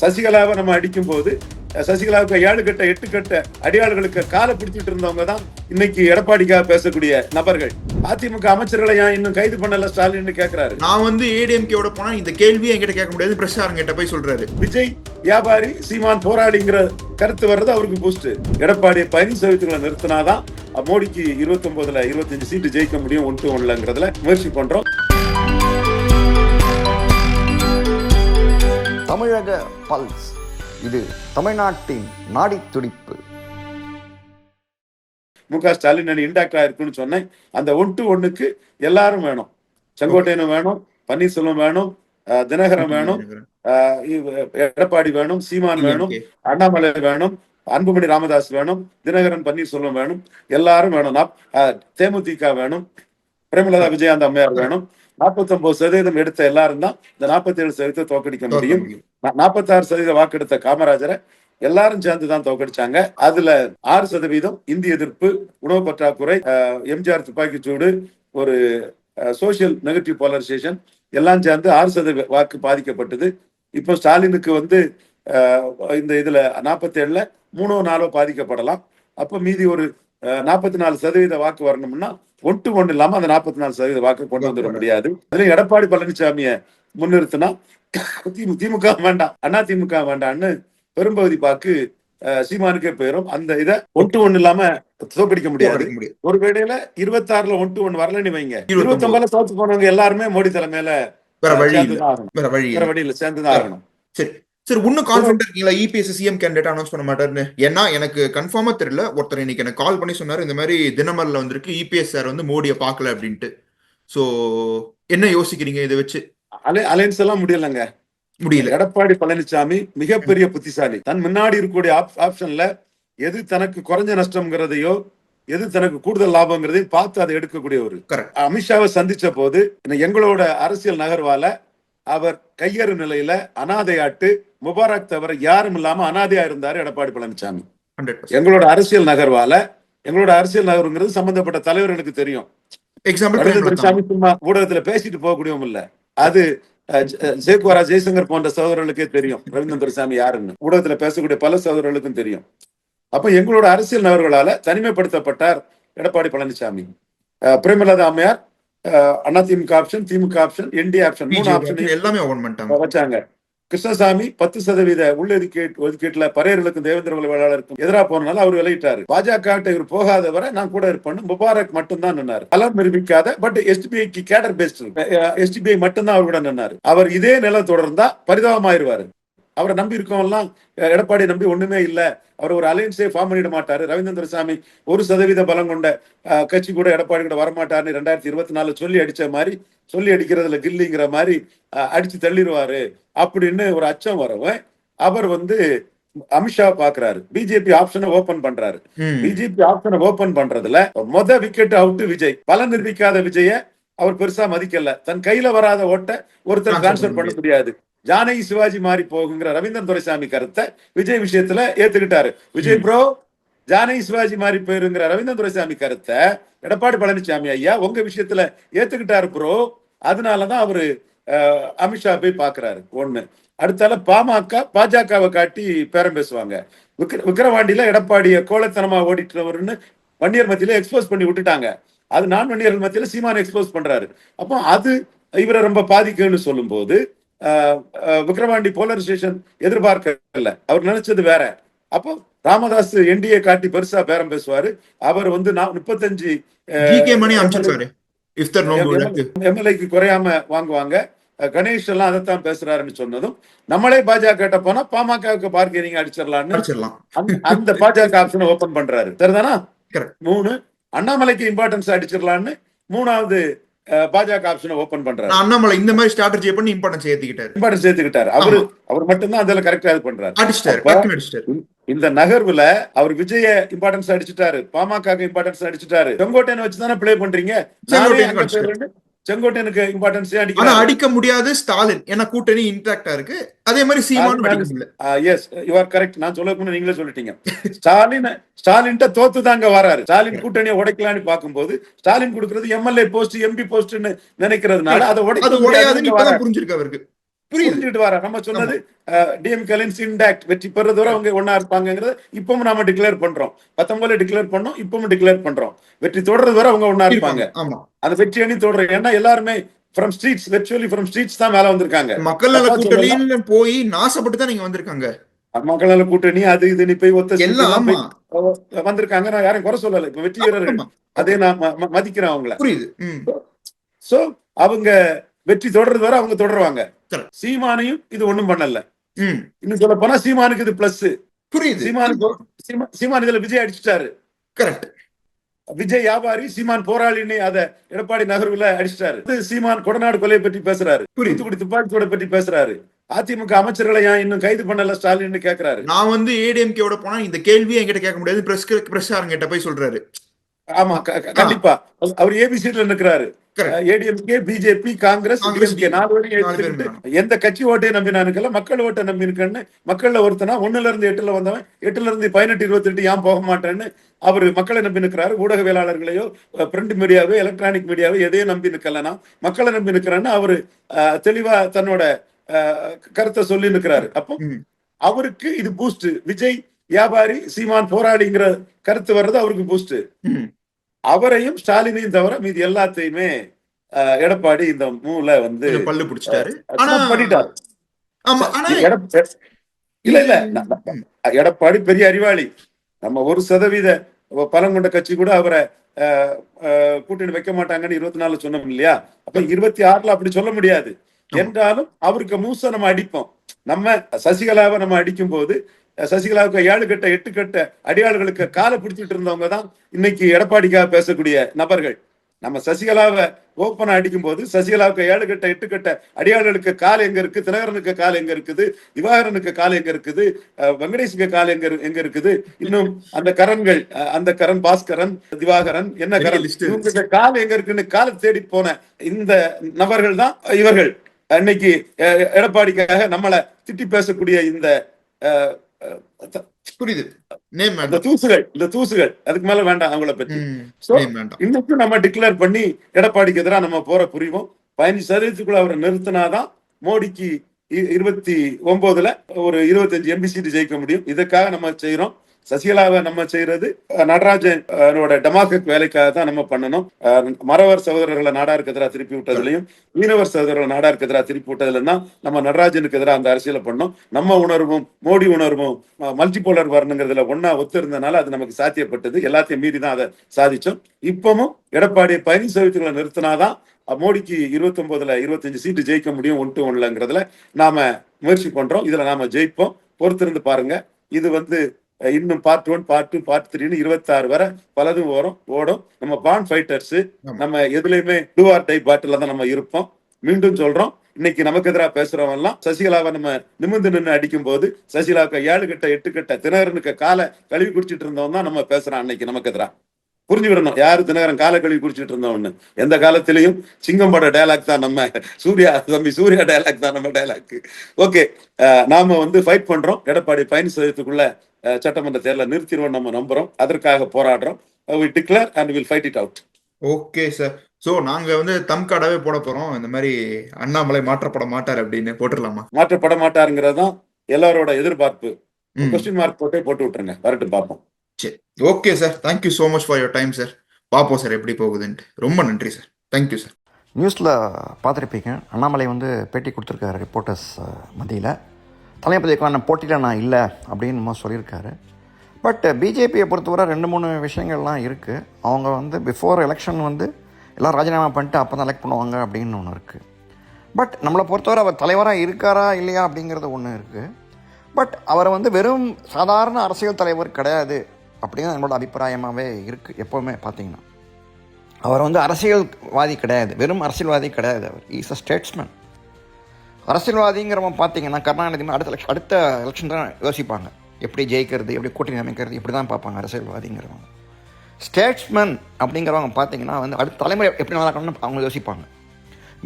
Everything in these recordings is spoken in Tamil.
சசிகலாவை நம்ம அடிக்கும் போது சசிகலாவுக்கு ஏழு கட்ட எட்டு கட்ட அடியாளுகளுக்கு காலை பிடிச்சிட்டு இருந்தவங்க தான் இன்னைக்கு எடப்பாடிக்காக பேசக்கூடிய நபர்கள். அதிமுக அமைச்சர்களை ஏன் இன்னும் கைது பண்ணல ஸ்டாலின் கேக்குறாரு? நான் வந்து ஏடிஎம்கேவோட போனா இந்த கேள்வியை என்கிட்ட கேட்க முடியாது. பிரசாரம் கிட்ட போய் சொல்றாரு. விஜய் வியாபாரி சீமான் போராடிங்கிற கருத்து வர்றது அவருக்கு பூஸ்ட் எடப்பாடி பன்னீர்செல்வத்துக்களை நிறுத்தினாதான் மோடிக்கு இருபத்தி ஒன்பதுல இருபத்தஞ்சு சீட்டு ஜெயிக்க முடியும் ஒன்று ஒண்ணுலங்கிறதுல முயற்சி பண்றோம். தமிழக பல்ஸ். இது தமிழ்நாட்டின் நாடித் துடிப்பு. மு க ஸ்டாலின் அணி இண்டாக்டா இருக்குன்னு சொன்னேன். அந்த ஒன் டு ஒன்னுக்கு எல்லாரும் வேணும். செங்கோட்டையனும் வேணும் பன்னீர்செல்வம் வேணும் அஹ் தினகரன் வேணும் எடப்பாடி வேணும் சீமான் வேணும் அண்ணாமலை வேணும் அன்புமணி ராமதாஸ் வேணும் தினகரன் பன்னீர்செல்வம் வேணும் எல்லாரும் வேணும். தேமுதிக வேணும் பிரேமலதா விஜயகாந்த் அம்மையார் வேணும். 49% சதவீதம் எடுத்த எல்லாரும் தான் இந்த 47% சதவீதத்தை தோக்கடிக்க முடியும். நாற்பத்தாறு சதவீத வாக்கெடுத்த காமராஜரை எல்லாரும் சேர்ந்து தான் தோக்கடிச்சாங்க அதுல ஆறு சதவீதம் இந்தி எதிர்ப்பு உணவு பற்றாக்குறை எம்ஜிஆர் துப்பாக்கிச் சூடு ஒரு சோசியல் நெகட்டிவ் போலரைசேஷன் எல்லாம் சேர்ந்து ஆறு சதவீத வாக்கு பாதிக்கப்பட்டது. இப்போ ஸ்டாலினுக்கு வந்து இந்த இதுல நாற்பத்தி ஏழுல மூணோ நாலோ பாதிக்கப்படலாம். அப்ப மீதி ஒரு நாற்பத்தி நாலு சதவீத வாக்கு வரணும்னா ஒன் டு ஒன் இல்லாம அந்த நாற்பத்தி நாலு சதவீத வாக்கு கொண்டு வந்துட முடியாது. அதுல எடப்பாடி பழனிசாமிய முன்னிறுத்தினா திமு- திமுக வேண்டாம். அண்ணா திமுக வேண்டாம்னு பெரும்பகுதி அஹ், சீமானுக்கே போயிரும். அந்த இதை ஒன் டு ஒன் இல்லாம தோக்கடிக்க முடியாது. ஒரு வேளையில இருபத்தாறுல ஒன் டு ஒன் வரலன்னு வைங்க. இருபத்தொன்பது. இருபத்தொன்பதுல தோத்து போனவங்க எல்லாருமே மோடி தலைமையில வேற வழி இல்ல. சேர்ந்துதான் ஆகணும். வேற வழியில சேர்ந்துதான் ஆகணும். சரி. சரி இன்னும் கான்ஃபிடன்ட் இருக்கீங்களா? E EPS CM candidate announce பண்ண மாட்டாருன்னு. ஏன்னா எனக்கு கன்ஃபார்மா தெரியல. ஒருத்தர் இன்னைக்கு எனக்கு கால் பண்ணி சொன்னாரு இந்த மாதிரி தினமரில் வந்திருக்கு இபிஎஸ் சார் வந்து மோடியை பார்க்கல அப்படின்ட்டு. சோ என்ன யோசிக்கிறீங்க இதை வச்சு? அலை அலைன்ஸ் எல்லாம் முடியலங்க. முடியல. எடப்பாடி பழனிசாமி மிகப்பெரிய புத்திசாலி. தன் முன்னாடி இருக்கக்கூடிய ஆப்- ஆப்ஷன்ல எது தனக்கு குறைஞ்ச நஷ்டம்ங்கிறதையோ எது தனக்கு கூடுதல் லாபங்கிறதையும் பார்த்து அதை எடுக்கக்கூடியவர். Correct. அமித்ஷாவை சந்திச்ச போது எங்களோட அரசியல் நகர்வால அவர் கையறு நிலையில அனாதையாட்டு முபாரக் தவிர யாரும் இல்லாம அனாதையா இருந்தாரு எடப்பாடி பழனிசாமி. எங்களோட அரசியல் நகர்வால எங்களோட அரசியல் நகர்ங்கிறது சம்பந்தப்பட்ட தலைவர்களுக்கு தெரியும். சும்மா ஊடகத்துல பேசிட்டு போகக்கூடியவும் இல்ல. அது ஜெயக்குமாரா ஜெய்சங்கர் போன்ற சகோதரர்களுக்கே தெரியும். ரவீந்திர சாமி யாருன்னு. ஊடகத்துல பேசக்கூடிய பல சகோதரர்களுக்கும் தெரியும். அப்ப எங்களோட அரசியல் நபர்களால தனிமைப்படுத்தப்பட்டார் எடப்பாடி பழனிசாமி. பிரேமலதா அம்மையார் AIADMK option DMK option NDA option மூணு ஆப்ஷன் எல்லாமே வச்சாங்க. கிருஷ்ணசாமி பத்து சதவீத உள்ளொதுக்கீட்டு ஒதுக்கீட்டுல பறையர்களுக்கும் தேவேந்திர வேளாளருக்கும் எதிராக போனாலும் அவர் விளையிட்டாரு. பாஜக இவர் போகாத வரை நான் கூட இருப்பேன் முபாரக் மட்டும்தான் நின்னாரு. பலர் நிரூபிக்காத பட் எஸ்டிபிஐக்கு கேடர் பேஸ்ட் எஸ்டிபிஐ மட்டும்தான் அவர் கூட நின்னாரு. அவர் இதே நிலை தொடர்ந்தா பரிதாபமாயிருவாரு. அவரை நம்பி இருக்கவங்கலாம் அஹ், எடப்பாடி நம்பி ஒண்ணுமே இல்ல. அவர் ஒரு அலையன்ஸே ஃபார்ம் பண்ணிட மாட்டாரு. ரவீந்திர சாமி ஒரு சதவீத பலம் கொண்ட கட்சி கூட எடப்பாடி கூட வரமாட்டாருன்னு ரெண்டாயிரத்தி இருபத்தி நாலு சொல்லி அடிச்ச மாதிரி சொல்லி அடிக்கிறதுல கில்லிங்கிற மாதிரி அடிச்சு தள்ளிடுவாரு அப்படின்னு ஒரு அச்சம் வரவன் அவர் வந்து அமித்ஷா பாக்குறாரு. பிஜேபி ஆப்ஷனை ஓபன் பண்றாரு. பிஜேபி ஆப்ஷனை ஓபன் பண்றதுல மொத விக்கெட் அவுட் விஜய். பலன் நிரூபிக்காத விஜய அவர் பெருசா மதிக்கல. தன் கையில வராத ஓட்ட ஒருத்தர் டிரான்ஸ்பர் பண்ண முடியாது. ஜானகி சிவாஜி மாறி போகுங்கிற ரவீந்திரன் துரைசாமி கருத்தை விஜய் விஷயத்துல ஏத்துக்கிட்டாரு. விஜய் ப்ரோ ஜானகி சிவாஜி மாறி போயிருங்கிற ரவீந்திரன் துரைசாமி கருத்தை எடப்பாடி பழனிசாமி ஐயா உங்க விஷயத்துல ஏத்துக்கிட்டாரு ப்ரோ. அதனாலதான் அவரு அமித்ஷா போய் பாக்குறாரு. ஒண்ணு. அடுத்தால பாமக பாஜகவை காட்டி பேரம் பேசுவாங்க. விக்ர- விக்கிரவாண்டியில எடப்பாடிய கோலத்தனமா ஓடிட்டுறவர்னு வன்னியர் மத்தியில எக்ஸ்போஸ் பண்ணி விட்டுட்டாங்க. அது நான் வன்னியர்கள் மத்தியில சீமான் எக்ஸ்போஸ் பண்றாரு. அப்போ அது இவரை ரொம்ப பாதிக்கும்னு சொல்லும்போது அஹ், அஹ், விக்கிரவாண்டி போலரைசேஷன் எதிர்பார்க்கல. அவர் நினைச்சது வேற. அப்போ ராமதாஸ் என்டிஏ காட்டி பெருசா பேரம் பேசுவாரு. அவர் வந்து முப்பத்தஞ்சு எம்எல்ஏக்கு குறையாம வாங்குவாங்க. கணேஷ் எல்லாம் அதைத்தான் பேசுறாருன்னு சொன்னதும் நம்மளே பாஜக கிட்ட போனா பாமகவுக்கு பார்க்கறீங்க அடிச்சிடலான்னு அடிச்சிடலாம். அந்த- பாஜக ஆப்ஷனை ஓபன் பண்றாரு. சரிதானா. மூணு அண்ணாமலைக்கு இம்பார்ட்டன்ஸ் அடிச்சிடலான்னு மூணாவது பாஜக ஆப்ஷனை ஓபன் பண்றாரு. அண்ணாமலை இந்த மாதிரி ஸ்ட்ராட்டஜி பண்ணி இம்பார்ட்டன்ஸ் ஏத்திக்கிட்டாரு. இம்பார்ட்டன்ஸ் சேர்த்துக்கிட்டாரு அவரு அவர் மட்டும்தான் அதுல கரெக்டா இது பண்றாரு. இந்த நகர்வுல அவர் விஜய இம்பார்ட்டன்ஸ் அடிச்சுட்டாரு பாமக இம்பார்ட்டன்ஸ் அடிச்சுட்டாரு. செங்கோட்டையனை வச்சுதானே ப்ளே பண்றீங்க? செங்கோட்டையனுக்கு இம்பார்ட்டன்ஸ் ஆனா அடிக்கிறாரு. அடிக்க முடியாது ஸ்டாலின். ஏன்னா கூட்டணி இன்டாக்டா இருக்கு. அதே மாதிரி அடிக்க முடியல. எஸ் யூஆர் கரெக்ட் நான் சொல்ல நீங்களே சொல்லிட்டீங்க. ஸ்டாலின் ஸ்டாலின் தோத்து தாங்க வராரு. ஸ்டாலின் கூட்டணியை உடைக்கலாம்னு பார்க்கும்போது ஸ்டாலின் கொடுக்கறது எம்எல்ஏ போஸ்ட் எம்பி போஸ்ட்னு நினைக்கிறதுனால அதை உடைக்க முடியாதுன்னு. புரிஞ்சிருக்கு அவருக்கு. புரிஞ்சுட்டு வர நம்ம சொன்னது டிஎம்கே அலைன்ஸ் இன்டாக்ட் வெற்றி பெறது வரை அவங்க ஒன்னா இருப்பாங்கங்கறத இப்பவும் நாம டிக்ளேர் பண்றோம். பத்தொன்பதுல டிக்ளேர் பண்ணோம் இப்பவும் டிக்ளேர் பண்றோம். வெற்றி தொடர்றது வரை அவங்க ஒன்னா இருப்பாங்க. ஆமா. அந்த வெற்றி அணி தொடரும் ஏன்னா எல்லாருமே from streets virtually from streets தான் மேல வந்திருக்காங்க. மக்கள் நல. கூட்டணின்னு போய் நாசப்பட்டு தான் நீங்க வந்திருக்காங்க. மக்கள் நல கூட்டணி அது இது நீ போய் ஒத்த எல்லாம் வந்திருக்காங்க. நான் யாரையும் குறை சொல்லல. இப்ப வெற்றி வீரர்கள். அதே நான் மதிக்கிறேன் அவங்கள. புரியுது. சோ அவங்க வெற்றி தொடர்றது வரை அவங்க தொடருவாங்க. சீமானையும் இது ஒண்ணும் பண்ணல. ம். இன்னும் சொல்ல போனா சீமானுக்கு இது பிளஸ் புரியுது. சீமானுக்கு சீமா- சீமான் இதுல விஜய் அடிச்சிட்டாரு. கரெக்ட் விஜய் வியாபாரி சீமான் போராளின்னு அத எடப்பாடி நகர்வுல அடிச்சிட்டாரு. இது சீமான் கொடநாடு கொலையை பற்றி பேசுறாரு. புரியுது. தூத்துக்குடி துப்பாக்கியோட பற்றி பேசுறாரு. அதிமுக அமைச்சர்களை ஏன் இன்னும் கைது பண்ணல ஸ்டாலின் கேக்குறாரு. நான் வந்து ஏடிஎம்கேவோட போனா இந்த கேள்வியை என்கிட்ட கேட்க முடியாது. பிரஸ் பிரஸ்காரங்கிட்ட போய் சொல்றாரு. ஆமா கண்டிப்பா. அவர் ஏபிசில நிக்கிறாரு. ஏடிஎம்கே பிஜேபி காங்கிரஸ் நாலு எடுத்துக்கிட்டு எந்த கட்சி ஓட்டையும் நம்பி நானுக்கல மக்கள் ஓட்டை நம்பி இருக்கேன்னு மக்கள்ல ஒருத்தனா ஒண்ணுல இருந்து எட்டுல வந்தவன் எட்டுல இருந்து பதினெட்டு இருபத்தி எட்டு ஏன் போக மாட்டேன்னு அவர் மக்களை நம்பி நிற்கிறாரு ஊடகவியலாளர்களையோ பிரிண்ட் மீடியாவோ எலக்ட்ரானிக் மீடியாவோ எதையும் நம்பி நிக்கலனா மக்களை நம்பி நிக்கிறேன்னு அவரு தெளிவா தன்னோட கருத்தை சொல்லி நிக்கிறாரு. அப்போ. அவருக்கு இது பூஸ்ட் விஜய் வியாபாரி சீமான் போராளிங்கிற கருத்து வர்றது அவருக்கு பூஸ்ட் அவரையும் ஸ்டாலினையும் தவிர மீதி எல்லாத்தையுமே எடப்பாடி இந்த மூல வந்து பல்லு பிடிச்சிட்டாரு. பண்ணிட்டாரு. இல்ல இல்ல எடப்பாடி பெரிய அறிவாளி. நம்ம ஒரு சதவீத பலம் கொண்ட கட்சி கூட அவரை கூட்டணி வைக்க மாட்டாங்கன்னு இருபத்தி நாலு சொன்னோம் இல்லையா? அப்ப இருபத்தி ஆறுல அப்படி சொல்ல முடியாது. என்றாலும் அவருக்கு மூச நம்ம அடிப்போம். நம்ம சசிகலாவை நம்ம அடிக்கும் போது சசிகலாவுக்கு ஏழு கட்ட எட்டு கட்ட அடியாளுகளுக்கு காலை பிடிச்சிட்டு இருந்தவங்க தான் இன்னைக்கு எடப்பாடிக்காக பேசக்கூடிய நபர்கள். நம்ம சசிகலாவை ஓப்பனா அடிக்கும் போது சசிகலாவுக்கு ஏழு கட்ட எட்டு கட்ட அடியாளுகளுக்கு கால் எங்க இருக்கு தினகரனுக்கு கால் எங்க இருக்குது திவாகரனுக்கு கால் எங்க இருக்குது வெங்கடேஷுக்கு கால் எங்க எங்க இருக்குது இன்னும் அந்த கரன்கள் அந்த கரண் பாஸ்கரன் திவாகரன் என்ன list. இவங்க கால் எங்க இருக்குன்னு காலை தேடி போன இந்த நபர்கள் தான் இவர்கள். அன்னைக்கு அஹ், எடப்பாடிக்காக நம்மளை திட்டி பேசக்கூடிய இந்த புரியுது நேம் இந்த தூசுகள் இந்த தூசுகள் அதுக்கு மேல வேண்டாம் அவங்கள பத்தி. இன்னைக்கும் நம்ம டிக்ளேர் பண்ணி எடப்பாடிக்கு எதிராக நம்ம போற புரிவோம். பதினஞ்சு சதவீதத்துக்குள்ள அவரை நிறுத்தினாதான் மோடிக்கு இருபத்தி ஒன்பதுல ஒரு இருபத்தஞ்சு எம்பி சீட்டு ஜெயிக்க முடியும். இதுக்காக நம்ம செய்யறோம் சசிகலாவை நம்ம செய்யறது நடராஜனோட டெமாக்ரட் வேலைக்காக தான் நம்ம பண்ணணும். மரவர் மறவர் சகோதரர்களை நாடாருக்கு எதிராக திருப்பி விட்டதுலையும் மீனவர் சகோதரர்களை நாடாருக்கு எதிராக திருப்பி விட்டதுல தான் நம்ம நடராஜனுக்கு எதிராக அந்த அரசியலை பண்ணோம் நம்ம உணர்வும் மோடி உணர்வும் மல்டிபோலர் வரணுங்கிறதுல ஒன்னா ஒத்து இருந்தனால அது நமக்கு சாத்தியப்பட்டது. எல்லாத்தையும் மீறி தான் அதை சாதிச்சோம். இப்பவும் எடப்பாடி பதினஞ்சு நிறுத்தினாதான் மோடிக்கு இருபத்தி ஒன்பதுல இருபத்தஞ்சு சீட்டு ஜெயிக்க முடியும் ஒன்று ஒன்லங்கிறதுல நாம முயற்சி பண்றோம். இதுல நாம ஜெயிப்போம். பொறுத்திருந்து பாருங்க. இது வந்து இன்னும் part one part two part த்ரீன்னு இருபத்தாறு வரை பலதும் வரும் ஓடும். நம்ம பான் ஃபைட்டர்ஸ். நம்ம எதுலையுமே டூ ஆர் டை பாட்டில தான் நம்ம இருப்போம். மீண்டும் சொல்றோம். இன்னைக்கு நமக்கு எதிராக பேசுறவங்க எல்லாம் சசிகலாவை நம்ம நிமிர்ந்து நின்று அடிக்கும் போது சசிகலாவுக்கு ஏழு கட்ட எட்டு கட்ட தினகரனுக்கு காலை கழுவி குடிச்சிட்டு இருந்தவன் தான் நம்ம பேசுறான் அன்னைக்கு நமக்கு எதிராக புரிஞ்சுக்கிடணும் யாரு தினகரன் காலை கழுவி குடிச்சிட்டு இருந்தவன்னு? எந்த காலத்திலையும் சிங்கம் பட டயலாக் தான் நம்ம சூர்யா தம்பி சூர்யா டயலாக் தான் நம்ம டயலாக் ஓகே நாம வந்து ஃபைட் பண்றோம். எடப்பாடி அஹ், சட்டமன்ற தேர்தலை நிறுத்திடுவோம் நம்ம நம்புறோம். அதற்காக போராடுறோம். We declare and will fight it out okay sir so நாங்க வந்து தம் கார்டாவே போட போறோம். இந்த மாதிரி அண்ணாமலை மாற்றப்பட மாட்டார் அப்படின்னு போட்டுடலாமா? மாற்றப்பட மாட்டாருங்கிறது தான் எல்லாரோட எதிர்பார்ப்பு. கொஸ்டின் மார்க் போட்டே போட்டு விட்டுருங்க. வரட்டு பார்ப்போம். சரி. Okay sir thank you so much for your time sir பார்ப்போம் சார் எப்படி போகுதுன்ட்டு. ரொம்ப நன்றி சார் தேங்க்யூ சார் நியூஸில் பார்த்துருப்பீங்க. அண்ணாமலை வந்து பேட்டி கொடுத்துருக்காரு ரிப்போர்ட்டர்ஸ் மத்தியில். தலைமை போட்டியில் நான் இல்லை அப்படின்னு சொல்லியிருக்காரு. பட் பிஜேபியை பொறுத்தவரை ரெண்டு மூணு விஷயங்கள்லாம் இருக்குது அவங்க வந்து பிஃபோர் எலெக்ஷன் வந்து எல்லாம் ராஜினாமா பண்ணிட்டு அப்போ தான் எலெக்ட் பண்ணுவாங்க அப்படின்னு ஒன்று இருக்குது பட் நம்மளை பொறுத்தவரை அவர் தலைவராக இருக்காரா இல்லையா அப்படிங்கிறது ஒன்று இருக்குது பட் அவர் வந்து வெறும் சாதாரண அரசியல் தலைவர் கிடையாது. அப்படின்னு என்னோட அபிப்பிராயமாகவே இருக்குது எப்போவுமே பார்த்தீங்கன்னா. அவர் வந்து அரசியல்வாதி கிடையாது வெறும் அரசியல்வாதி கிடையாது அவர். இஸ் அ ஸ்டேட்ஸ்மேன் அரசியல்வாதிங்கிறவன் பார்த்தீங்கன்னா கருணாநிதி அடுத்த எலெக்ஷன் அடுத்த எலெக்ஷன் தான் யோசிப்பாங்க. எப்படி ஜெயிக்கிறது எப்படி கூட்டணி அமைக்கிறது இப்படி தான் பார்ப்பாங்க அரசியல்வாதிங்கிறவங்க. ஸ்டேட்ஸ்மேன் அப்படிங்கிறவங்க பார்த்தீங்கன்னா வந்து அடுத்த தலைமுறை எப்படி நடக்கணும்னு அவங்க யோசிப்பாங்க.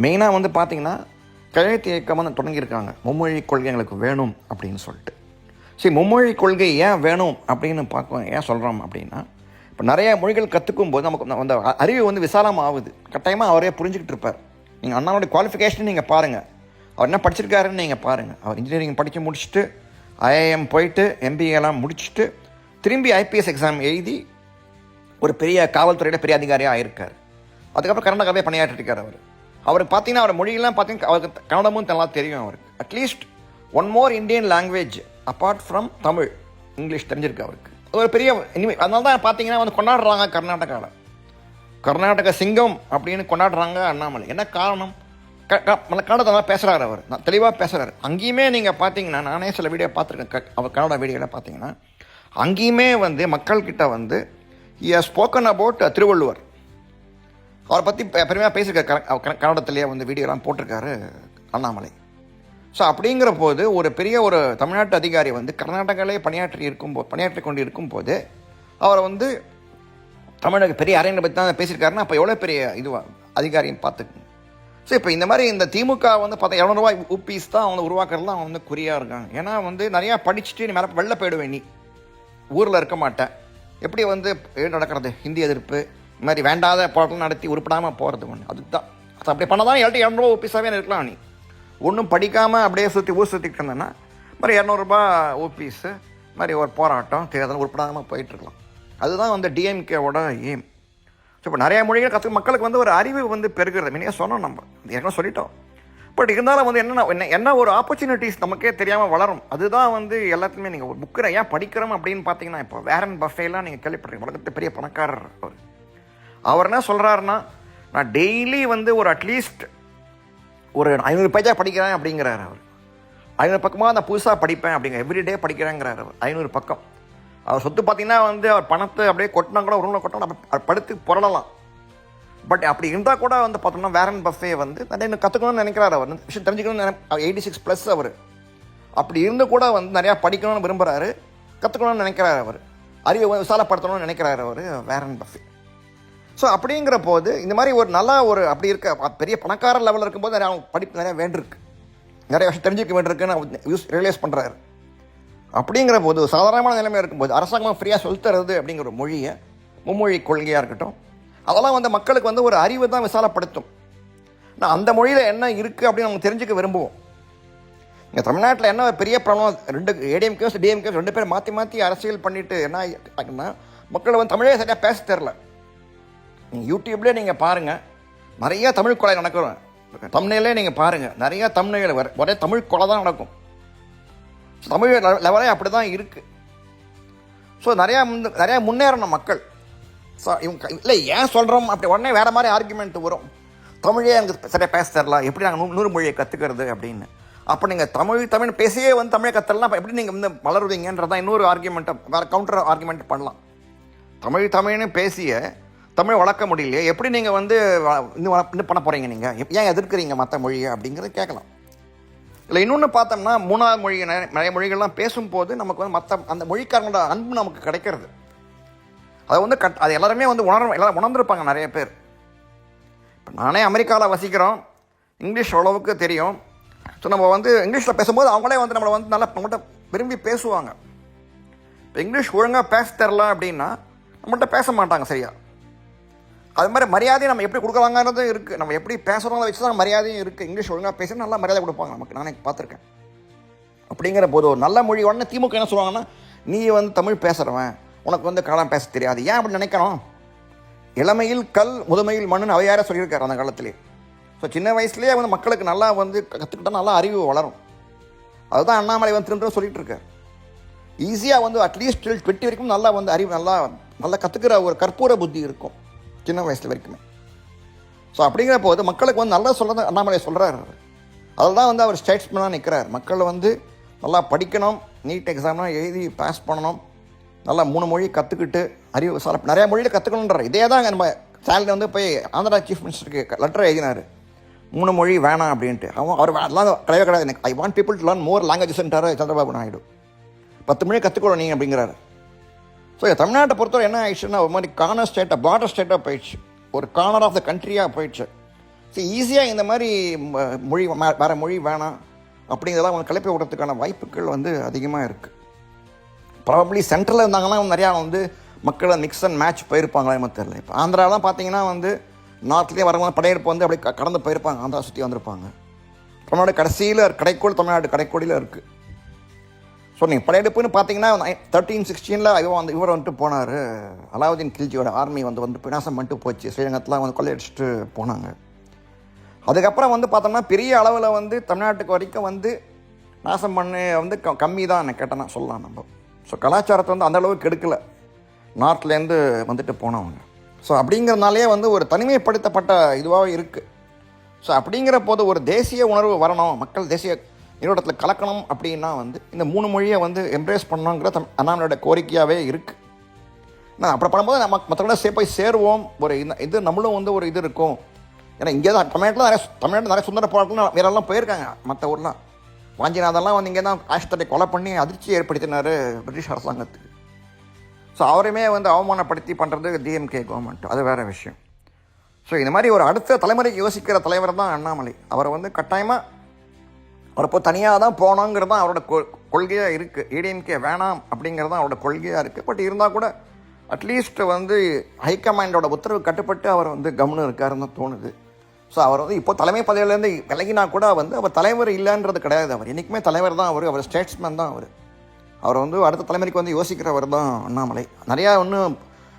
மெயினாக வந்து பார்த்தீங்கன்னா கையெழுத்து இயக்கம் வந்து தொடங்கியிருக்காங்க. மும்மொழி கொள்கை எங்களுக்கு வேணும் அப்படின்னு சொல்லிட்டு. சரி மும்மொழி கொள்கை ஏன் வேணும் அப்படின்னு பார்க்க ஏன் சொல்கிறோம் அப்படின்னா இப்போ நிறைய மொழிகள் கற்றுக்கும் போது நமக்கு அந்த அறிவு வந்து விசாலமாக ஆகுது கட்டாயமாக அவரே புரிஞ்சுக்கிட்டு இருப்பார். நீங்கள் அண்ணாவோடைய குவாலிஃபிகேஷன் நீங்கள் பாருங்கள் அவர் என்ன படிச்சிருக்காருன்னு நீங்கள் பாருங்கள் அவர் இன்ஜினியரிங் படித்து முடிச்சுட்டு ஐஐஎம் போயிட்டு எம்பிஏலாம் முடிச்சுட்டு திரும்பி ஐபிஎஸ் எக்ஸாம் எழுதி ஒரு பெரிய காவல்துறையில் பெரிய அதிகாரியாக ஆயிருக்கார். அதுக்கப்புறம் கர்நாடகாவே பணியாற்றிட்டு இருக்கார் அவர். அவருக்கு பார்த்தீங்கன்னா அவர் மொழியெல்லாம் பார்த்தீங்கன்னா அவருக்கு கன்னடமும் நல்லா தெரியும் அவருக்கு. At least one more Indian language apart from Tamil English தெரிஞ்சிருக்கு அவருக்கு. ஒரு பெரிய இனிமே. அதனால தான் பார்த்தீங்கன்னா வந்து கொண்டாடுறாங்க கர்நாடகாவில் கர்நாடக சிங்கம் அப்படின்னு கொண்டாடுறாங்க அண்ணாமலை. என்ன காரணம்? க க கன்னடத்தை அவர். நான் தெளிவாக பேசுகிறாரு அங்கேயுமே நீங்கள் பார்த்தீங்கன்னா நானே சில வீடியோ பார்த்துருக்கேன். க அவர் கன்னட வீடியோவில் பார்த்தீங்கன்னா அங்கேயுமே வந்து மக்கள்கிட்ட வந்து ஸ்போக்கன் அபவுட் திருவள்ளுவர். அவரை பற்றி பெருமையாக பேசியிருக்காரு. க- கன்னடத்திலேயே வந்து வீடியோலாம் போட்டிருக்காரு அண்ணாமலை. ஸோ அப்படிங்கிற போது ஒரு பெரிய ஒரு தமிழ்நாட்டு அதிகாரி வந்து கர்நாடகாவிலே பணியாற்றி இருக்கும் போ பணியாற்றி கொண்டு இருக்கும் போது அவரை வந்து தமிழக பெரிய அரங்கை பற்றி தான் பேசியிருக்காருன்னா அப்போ எவ்வளோ பெரிய இதுவாக அதிகாரியும் பார்த்துக்குங்க ஸோ இப்போ இந்த மாதிரி இந்த திமுக வந்து பார்த்தா இரநூறுவா ஊபிஸ் தான் அவங்க உருவாக்குறதுலாம் அவங்க வந்து குறியாக இருக்காங்க. ஏன்னா வந்து நிறையா படிச்சுட்டு நீ மேலே வெளில போயிடுவேன் நீ. ஊரில் இருக்க மாட்டேன். எப்படி வந்து நடக்கிறது? ஹிந்தி எதிர்ப்பு இந்த மாதிரி வேண்டாத போராட்டம் நடத்தி உருப்படாமல் போகிறது ஒன்று அதுதான். அது அப்படி பண்ணதான் எல்ட்டு இரநூறுவா ஓபிஸாகவே இருக்கலாம் நீ. ஒன்றும் படிக்காமல் அப்படியே சுற்றி ஊர் சுற்றிட்டு இருந்தேன்னா மாதிரி இரநூறுபா ஓபிஸு மாதிரி ஒரு போராட்டம் தேர்தல் உருப்படாமல் போயிட்டுருக்கலாம் அதுதான் வந்து டிஎம்கேவோட எய்ம் ஸோ இப்போ நிறையா மொழிகள் கற்று மக்களுக்கு வந்து ஒரு அறிவு வந்து பெருகிறது. முன்னே சொன்னோம் நம்ம. ஏற்கனவே சொல்லிட்டோம். பட் இருந்தாலும் வந்து என்னென்ன என்ன என்ன ஒரு ஆப்பர்ச்சுனிட்டிஸ் நமக்கே தெரியாமல் வளரும். அதுதான் வந்து எல்லாத்துக்குமே நீங்கள் ஒரு புக்கில் ஏன் படிக்கிறோம் அப்படின்னு பார்த்தீங்கன்னா இப்போ வேரன் பஃபேலாம் நீங்கள் கேள்விப்படுறீங்க உலகத்து பெரிய பணக்காரர் அவர். அவர் என்ன சொல்கிறாருன்னா நான் டெய்லி வந்து ஒரு அட்லீஸ்ட் ஒரு ஐநூறு பேஜாக படிக்கிறேன் அப்படிங்கிறாரு அவர். ஐநூறு பக்கமாக நான் புதுசாக படிப்பேன் அப்படிங்கிற எவ்ரிடே படிக்கிறேங்கிறார் அவர் ஐநூறு பக்கம். அவர் சொத்து பார்த்திங்கன்னா வந்து அவர் பணத்தை அப்படியே கொட்டினா கூட ஒரு ரூமில் கொட்டினா அவர் படுத்து புரளலாம். பட் அப்படி இருந்தால் கூட வந்து பார்த்தோம்னா வேரன் பஃபே வந்து நிறைய இன்னும் கற்றுக்கணும்னு நினைக்கிறாரு அவர். விஷயம் தெரிஞ்சுக்கணும்னு நினை எயிட்டி சிக்ஸ் ப்ளஸ் அவர். அப்படி இருந்து கூட வந்து நிறையா படிக்கணும்னு விரும்புகிறாரு கற்றுக்கணும்னு நினைக்கிறாரு அவர். அறிவை விசாலப்படுத்தணும்னு நினைக்கிறாரு அவர் வேரன் பஃபே ஸோ அப்படிங்கிற போது இந்த மாதிரி ஒரு நல்லா ஒரு அப்படி இருக்க பெரிய பணக்கார லெவலில் இருக்கும்போது நிறையா அவங்க படிப்பு நிறையா வேண்டியிருக்கு. நிறைய விஷயம் தெரிஞ்சுக்க வேண்டியிருக்குன்னு யூஸ் ரியலைஸ் பண்ணுறாரு அப்படிங்கிற போது ஒரு சாதாரணமான நிலைமை இருக்கும்போது அரசாங்கம் ஃப்ரீயாக சொல்லித்தரது அப்படிங்கிற ஒரு மொழியை மும்மொழி கொள்கையாக இருக்கட்டும் அதெல்லாம் வந்து மக்களுக்கு வந்து ஒரு அறிவு தான் விசாலப்படுத்தும். நான் அந்த மொழியில் என்ன இருக்குது அப்படின்னு நம்ம தெரிஞ்சுக்க விரும்புவோம். இங்கே தமிழ்நாட்டில் என்ன ஒரு பெரிய ப்ராப்ளம் ரெண்டு ஏடிஎம்கேஸ் டிஎம்கேஸ் ரெண்டு பேரும் மாற்றி மாற்றி அரசியல் பண்ணிவிட்டு என்ன ஆகுதுன்னா மக்கள் வந்து தமிழே சரியாக பேச தெரில. நீங்கள் யூடியூப்லேயே நீங்கள் பாருங்கள் நிறையா தமிழ் கொலை நடக்கிறோம் தமிழ்நிலே நீங்கள் பாருங்கள் நிறையா தமிழ்நிலை வர ஒரே தமிழ் கொலை தான் நடக்கும். தமிழ் லெவலே அப்படி தான் இருக்குது ஸோ நிறையா முன் நிறையா முன்னேறணும் மக்கள். ஸோ இவங்க இல்லை ஏன் சொல்கிறோம் அப்படி உடனே வேறு மாதிரி ஆர்குமெண்ட் வரும். தமிழே எனக்கு சரியாக பேச தரல எப்படி நாங்கள் நூ- நூறு மொழியை கற்றுக்கிறது அப்படின்னு. அப்போ நீங்கள் தமிழ் தமிழ் பேசியே வந்து தமிழை கற்றுலாம் அப்போ எப்படி நீங்கள் வந்து வளருவீங்கன்றதான் இன்னொரு ஆர்குமெண்ட்டை வேறு கவுண்டர் ஆர்குமெண்ட் பண்ணலாம். தமிழ் தமிழ்னு பேசிய தமிழ் வளர்க்க முடியலையே. எப்படி நீங்கள் வந்து இன்னும் இன்னும் பண்ண போகிறீங்க நீங்கள் ஏன் எதிர்க்கிறீங்க மற்ற மொழியை அப்படிங்கிறத கேட்கலாம். இல்லை இன்னொன்று பார்த்தோம்னா மூணாவது மொழி நிறைய நிறைய மொழிகள்லாம் பேசும்போது நமக்கு வந்து மற்ற அந்த மொழிக்காரங்களோட அன்பு நமக்கு கிடைக்கிறது. அதை வந்து கட் அது எல்லாருமே வந்து உணர் எல்லாரும் உணர்ந்துருப்பாங்க நிறைய பேர். இப்போ நானே அமெரிக்காவில் வசிக்கிறோம். இங்கிலீஷ் ஓரளவுக்கு தெரியும். ஸோ நம்ம வந்து இங்கிலீஷில் பேசும்போது அவங்களே வந்து நம்மளை வந்து நல்லா நம்மகிட்ட விரும்பி பேசுவாங்க. இப்போ இங்கிலீஷ் ஒழுங்காக பேச தெரில அப்படின்னா நம்மகிட்ட பேச மாட்டாங்க சரியா. அது மாதிரி மரியாதையை நம்ம எப்படி கொடுக்குறாங்கிறது இருக்குது நம்ம எப்படி பேசுகிறோங்கள வச்சு தான் மரியாதையும் இருக்குது இங்கிலீஷ் ஒழுங்காக பேசி நல்லா மரியாதை கொடுப்பாங்க நமக்கு. நானே பார்த்துருக்கேன். அப்படிங்கிற போது ஒரு நல்ல மொழி உடனே திமுக என்ன சொல்லுவாங்கன்னா நீ வந்து தமிழ் பேசுகிறவன் உனக்கு வந்து கலாம் பேச தெரியாது. ஏன் அப்படி நினைக்கிறோம் இளமையில் கல் முதுமையில் மண்ணுன்னு அவையாரே சொல்லியிருக்காரு அந்த காலத்திலே. ஸோ சின்ன வயசுலேயே வந்து மக்களுக்கு நல்லா வந்து கற்றுக்கிட்டா நல்லா அறிவு வளரும். அதுதான் அண்ணாமலை வந்து திரும்ப சொல்லிகிட்டு இருக்கார். ஈஸியாக வந்து அட்லீஸ்ட் டுவெண்ட்டி வரைக்கும் நல்லா வந்து அறிவு நல்லா நல்லா கற்றுக்கிற ஒரு கற்பூர புத்தி இருக்கும். சின்ன வயசுல வரைக்குமே. ஸோ அப்படிங்கிற போது மக்களுக்கு வந்து நல்லா சொல்கிறது அண்ணாமலை சொல்கிறாரு அதில் தான் வந்து அவர் ஸ்டேட்ஸ்மேனாக நிற்கிறார் மக்கள் வந்து நல்லா படிக்கணும் நீட் எக்ஸாம்லாம் எழுதி பாஸ் பண்ணணும். நல்லா மூணு மொழி கற்றுக்கிட்டு அறிவு சால நிறையா மொழியில் கற்றுக்கணுன்றார் இதே தான் நம்ம சேலரி வந்து போய் ஆந்திரா சீஃப் மினிஸ்டருக்கு லெட்டர் எழுதினார். மூணு மொழி வேணாம் அப்படின்ட்டு. அவன் அவர் அதெல்லாம் கிடையவே கிடையாது. எனக்கு I want people to learn more லாங்குவேஜஸ்ன்றார் Chandrababu Naidu. பத்து மொழி கற்றுக்கணும் நீங்கள் அப்படிங்கிறாரு. ஸோ தமிழ்நாட்டை பொறுத்தவரை என்ன ஆயிடுச்சுன்னா ஒரு மாதிரி கார்னர் ஸ்டேட்டாக பார்டர் ஸ்டேட்டாக போயிடுச்சு. ஒரு கார்னர் ஆஃப் த கண்ட்ரியாக போயிடுச்சு. ஸோ ஈஸியாக இந்த மாதிரி ம- மொழி வேறு மொழி வேணாம் அப்படிங்கிறதெல்லாம் அவங்க கிளப்பி விடுறதுக்கான வாய்ப்புகள் வந்து அதிகமாக இருக்குது ப்ராபப்ளி சென்ட்ரலில் இருந்தாங்கன்னா நிறையா வந்து மக்களை மிக்ஸ் அண்ட் மேட்ச் போயிருப்பாங்களா எனக்கு தெரியல. இப்போ ஆந்திராலாம் பார்த்தீங்கன்னா வந்து நார்த்லேயே வரவங்க படையெடுப்பு வந்து அப்படியே கடந்து போயிருப்பாங்க. ஆந்திரா சுற்றி வந்திருப்பாங்க. தமிழ்நாடு கடைசியில் கடைக்கோள் தமிழ்நாடு கடைக்கோடியில் இருக்குது ஸோ நீங்கள் படையெடுப்புன்னு பார்த்தீங்கன்னா தேர்ட்டீன் சிக்ஸ்டீனில் இவன் வந்து இவர் வந்துட்டு போனார். அலாவுதீன் கில்ஜியோட ஆர்மி வந்து வந்து பினாசம் பண்ணிட்டு போச்சு. ஸ்ரீரங்கத்தில் வந்து கொள்ளையடிச்சிட்டு போனாங்க. அதுக்கப்புறம் வந்து பார்த்தோம்னா பெரிய அளவில் வந்து தமிழ்நாட்டுக்கு வரைக்கும் வந்து நாசம் பண்ண வந்து க கம்மி தான் எனக்கு கேட்டேன்னா சொல்லலாம் நம்ம. ஸோ கலாச்சாரத்தை வந்து அந்த அளவுக்கு கெடுக்கலை. நார்த்லேருந்து வந்துட்டு போனவங்க. ஸோ அப்படிங்கிறதுனாலே வந்து ஒரு தனிமைப்படுத்தப்பட்ட இதுவாக இருக்குது ஸோ அப்படிங்கிற போது ஒரு தேசிய உணர்வு வரணும். மக்கள் தேசிய நீரோட்டத்தில் கலக்கணும் அப்படின்னா வந்து இந்த மூணு மொழியை வந்து எம்ப்ரேஸ் பண்ணணுங்கிற தம் அண்ணாமலையோட கோரிக்கையாகவே இருக்குது நான் அப்புறம் பண்ணும்போது நம்ம மற்றவங்கள சே போய் சேருவோம். ஒரு இந்த இது நம்மளும் வந்து ஒரு இது இருக்கும். ஏன்னா இங்கே தான் தமிழ்நாட்டில் நிறைய தமிழ்நாட்டில் நிறைய சுந்தர போராட்டம் வேறெல்லாம் போயிருக்காங்க மற்ற ஊர்லாம். வாஞ்சிநாதெல்லாம் வந்து இங்கே தான் ஆஷ்டத்தை கொலை பண்ணி அதிர்ச்சி ஏற்படுத்தினார் பிரிட்டிஷ் அரசாங்கத்துக்கு. ஸோ அவரையுமே வந்து அவமானப்படுத்தி பண்ணுறது டிஎம்கே கவர்மெண்ட் அது வேறு விஷயம். ஸோ இந்த மாதிரி ஒரு அடுத்த தலைமுறைக்கு யோசிக்கிற தலைவர் தான் அண்ணாமலை. அவரை வந்து கட்டாயமாக அவர் இப்போ தனியாக தான் போனோங்கிறது தான் அவரோட கொ கொள்கையாக இருக்குது ஏடிஎம்கே வேணாம் அப்படிங்கிறது தான் அவரோட கொள்கையாக இருக்குது பட் இருந்தால் கூட அட்லீஸ்ட் வந்து ஹைகமாண்டோட உத்தரவு கட்டுப்பட்டு அவர் வந்து கவனம் இருக்காருன்னு தான் தோணுது. ஸோ அவர் வந்து இப்போ தலைமை பதவியிலேருந்து விலகினா கூட வந்து அவர் தலைவர் இல்லைன்றது கிடையாது அவர். என்றைக்குமே தலைவர் தான் அவர். அவர் ஸ்டேட்ஸ்மேன் தான் அவர். அவர் வந்து அடுத்த தலைமுறைக்கு வந்து யோசிக்கிறவர் தான் அண்ணாமலை. நிறையா இன்னும்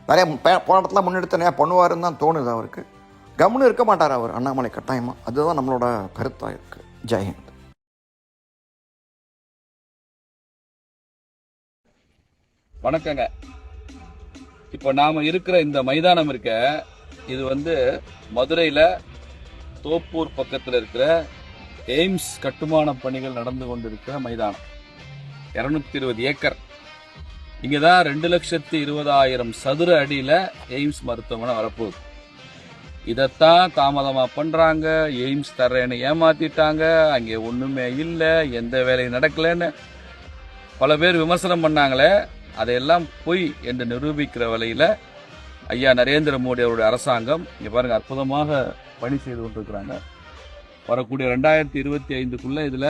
நிறையா போராட்டத்தில் முன்னெடுத்து நிறையா பண்ணுவாருன்னு தான் தோணுது அவருக்கு. கம்னு இருக்க மாட்டார் அவர் அண்ணாமலை கட்டாயமாக அதுதான் நம்மளோட கருத்தாக இருக்குது ஜெயஹிந்த் வணக்கங்க. இப்போ நாம் இருக்கிற இந்த மைதானம் இருக்க இது வந்து மதுரையில் தோப்பூர் பக்கத்தில் இருக்கிற எய்ம்ஸ் கட்டுமான பணிகள் நடந்து கொண்டிருக்கிற மைதானம். இரநூத்தி இருபது ஏக்கர். இங்கே தான் ரெண்டு லட்சத்தி இருபதாயிரம் சதுர அடியில் எய்ம்ஸ் மருத்துவமனை வரப்போகுது. இதைத்தான் தாமதமாக பண்ணுறாங்க எய்ம்ஸ் தர்றேன்னு ஏமாத்திட்டாங்க. அங்கே ஒன்றுமே இல்லை. எந்த வேலையும் நடக்கலைன்னு பல பேர் விமர்சனம் பண்ணாங்களே. அதையெல்லாம் பொய் என்று நிரூபிக்கிற வகையில் ஐயா நரேந்திர மோடி அவருடைய அரசாங்கம் இங்கே பாருங்கள் அற்புதமாக பணி செய்து கொண்டிருக்கிறாங்க. வரக்கூடிய ரெண்டாயிரத்தி இருபத்தி ஐந்துக்குள்ளே இதில்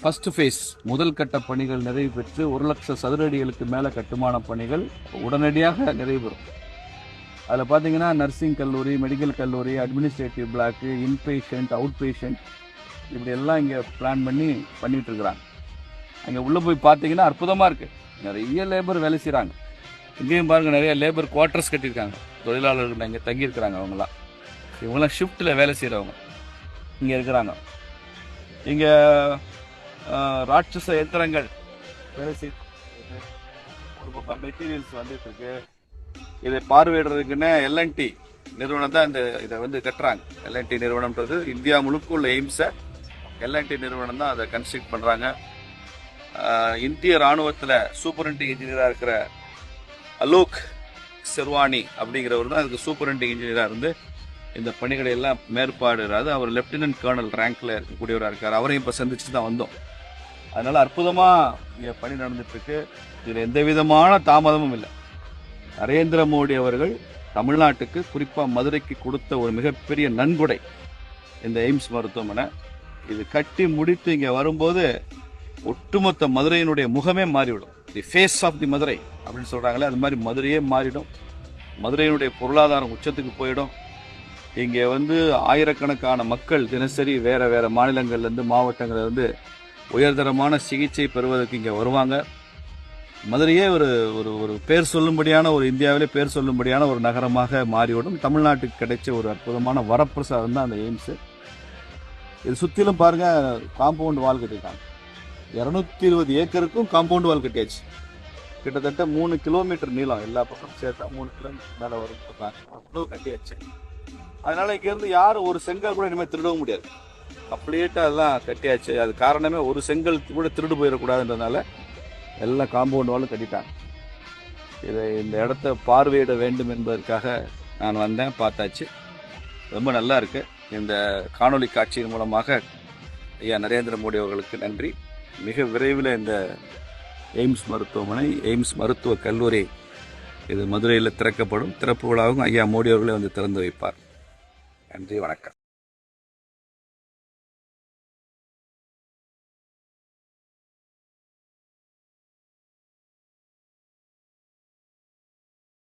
ஃபஸ்ட் ஃபேஸ் முதல் கட்ட பணிகள் நிறைவு பெற்று ஒரு லட்சம் சதுர அடிகளுக்கு மேலே கட்டுமான பணிகள் உடனடியாக நிறைவு பெறும். அதில் பார்த்தீங்கன்னா நர்சிங் கல்லூரி மெடிக்கல் கல்லூரி administrative block inpatient out patient இப்படி எல்லாம் இங்கே பிளான் பண்ணி பண்ணிகிட்ருக்குறாங்க அங்கே உள்ளே போய் பார்த்தீங்கன்னா அற்புதமாக இருக்குது நிறைய லேபர் வேலை செய்கிறாங்க இங்கேயும் பாருங்கள் நிறைய லேபர் குவார்ட்டர்ஸ் கட்டியிருக்காங்க. தொழிலாளர்கள் இங்கே தங்கியிருக்கிறாங்க அவங்களாம் இவங்களாம் ஷிஃப்ட்டில் வேலை செய்கிறவங்க இங்கே இருக்கிறாங்க. இங்கே ராட்சச இயந்திரங்கள் வேலை செய்ய மெட்டீரியல்ஸ் வந்துட்டு இருக்கு. இதை பார்வையிடுறதுக்குன்னு எல்என்டி நிறுவனம் தான் இந்த இதை வந்து கட்டுறாங்க. எல்என்டி நிறுவனம்ன்றது இந்தியா முழுக்க உள்ள எய்ம்ஸை எல்என்டி நிறுவனம் தான் அதை கன்ஸ்ட்ரக்ட் பண்ணுறாங்க இந்திய ராணுவத்தில் சூப்பரண்டிங் இன்ஜினியராக இருக்கிற அலோக் செர்வானி அப்படிங்கிறவர் தான் அதுக்கு சூப்பரண்டிங் இன்ஜினியராக இருந்து இந்த பணிகளை எல்லாம் மேற்பாடுறாரு. அவர் லெப்டினன்ட் கர்னல் ரேங்க்ல இருக்கக்கூடியவராக இருக்கார். அவரையும் இப்போ சந்திச்சு தான் வந்தோம். அதனால அற்புதமாக இங்கே பணி நடந்துட்டு இருக்கு இதில் எந்த விதமான தாமதமும் இல்லை. நரேந்திர மோடி அவர்கள் தமிழ்நாட்டுக்கு குறிப்பாக மதுரைக்கு கொடுத்த ஒரு மிகப்பெரிய நன்கொடை இந்த எய்ம்ஸ் மருத்துவமனை. இது கட்டி முடித்து இங்கே வரும்போது ஒட்டுமொத்த மதுரையினுடைய முகமே மாறிவிடும். The face of the Madurai அப்படின்னு சொல்கிறாங்களே அது மாதிரி மதுரையே மாறிடும். மதுரையினுடைய பொருளாதாரம் உச்சத்துக்கு போயிடும். இங்கே வந்து ஆயிரக்கணக்கான மக்கள் தினசரி வேறு வேறு மாநிலங்கள்லேருந்து மாவட்டங்கள்லேருந்து உயர்தரமான சிகிச்சை பெறுவதற்கு இங்கே வருவாங்க. மதுரையே ஒரு ஒரு ஒரு பேர் சொல்லும்படியான ஒரு இந்தியாவிலே பேர் சொல்லும்படியான ஒரு நகரமாக மாறிவிடும். தமிழ்நாட்டுக்கு கிடைச்ச ஒரு அற்புதமான வரப்பிரசாதம் தான் அந்த எய்ம்ஸு. இது சுற்றிலும் பாருங்கள் காம்பவுண்ட் வால் கட்டியிருக்காங்க. இரநூத்தி இருபது ஏக்கருக்கும் காம்பவுண்ட் வால் கட்டியாச்சு. கிட்டத்தட்ட மூணு கிலோமீட்டர் நீளம் எல்லா பக்கம் சேர்த்தா மூணு கிலோமீட்டர் மேலே வரும் சொல்றாங்க. கட்டியாச்சு. அதனால இங்கேருந்து யாரும் ஒரு செங்கல் கூட இனிமேல் திருடவும் முடியாது. கம்ப்ளீட்டாக அதெல்லாம் கட்டியாச்சு. அது காரணமே ஒரு செங்கல் கூட திருடு போயிடக்கூடாதுன்றதுனால எல்லாம் காம்பவுண்ட் வாலும் கட்டிட்டாங்க. இதை இந்த இடத்த பார்வையிட வேண்டும் என்பதற்காக நான் வந்தேன் பார்த்தாச்சு. ரொம்ப நல்லா இருக்குது இந்த காணொலி காட்சியின் மூலமாக ஐயா நரேந்திர மோடி அவர்களுக்கு நன்றி. மிக விரைவில் இந்த எய்ம்ஸ் மருத்துவமனை எய்ம்ஸ் மருத்துவக் கல்லூரி இது மதுரையில் திறக்கப்படும். திறப்பு விழாவும் ஐயா மோடி அவர்களே வந்து திறந்து வைப்பார். நன்றி வணக்கம்.